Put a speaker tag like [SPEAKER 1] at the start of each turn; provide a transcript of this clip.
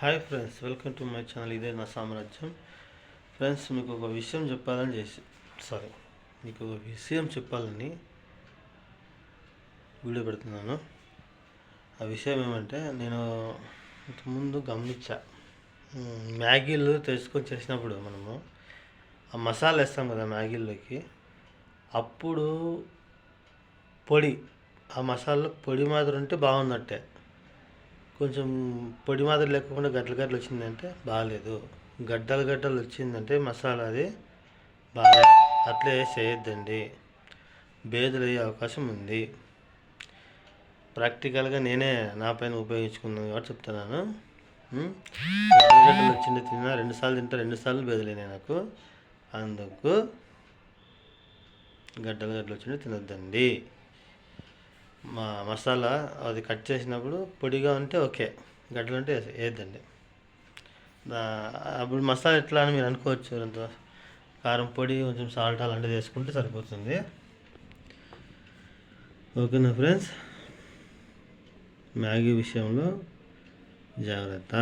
[SPEAKER 1] Hi friends welcome to my channel ఇదే నా సామ్రాజ్యం. ఫ్రెండ్స్ మీకు ఒక విషయం చెప్పాలని చేసి సారీ మీకు ఒక విషయం చెప్పాలని వీడియో పెడుతున్నాను. ఆ విషయం ఏమంటే నేను ఇంతకుముందు గమనించా. మ్యాగీలు తెచ్చుకొని చేసినప్పుడు మనము ఆ మసాలా వేస్తాం కదా మ్యాగీలోకి అప్పుడు పొడి ఆ మసాలా పొడి మాదిరి ఉంటే బాగున్నట్టే. కొంచెం పొడి మాదిరి లేకుండా గడ్డలు గడ్డలు వచ్చిందంటే బాగాలేదు. గడ్డలు గడ్డలు వచ్చిందంటే మసాలా అది బాగా అట్లే చేయొద్దండి. బేదులు అయ్యే అవకాశం ఉంది. ప్రాక్టికల్గా నేనే నా పైన ఉపయోగించుకున్నాను కాబట్టి చెప్తున్నాను. గడ్డలు గడ్డలు వచ్చింది తిన్నా రెండుసార్లు తింటా రెండుసార్లు బేదలేనే నాకు. అందుకు గడ్డలు గడ్డలు వచ్చిండే తినొద్దండి. మా మసాలా అది కట్ చేసినప్పుడు పొడిగా ఉంటే ఓకే గడ్డలు ఉంటే వేయద్దండి. అప్పుడు మసాలా ఎట్లా అని మీరు అనుకోవచ్చు అంత కారం పొడి కొంచెం సాల్ట్ అలాంటిది వేసుకుంటే సరిపోతుంది. ఓకేనా ఫ్రెండ్స్? మ్యాగీ విషయంలో జాగ్రత్త.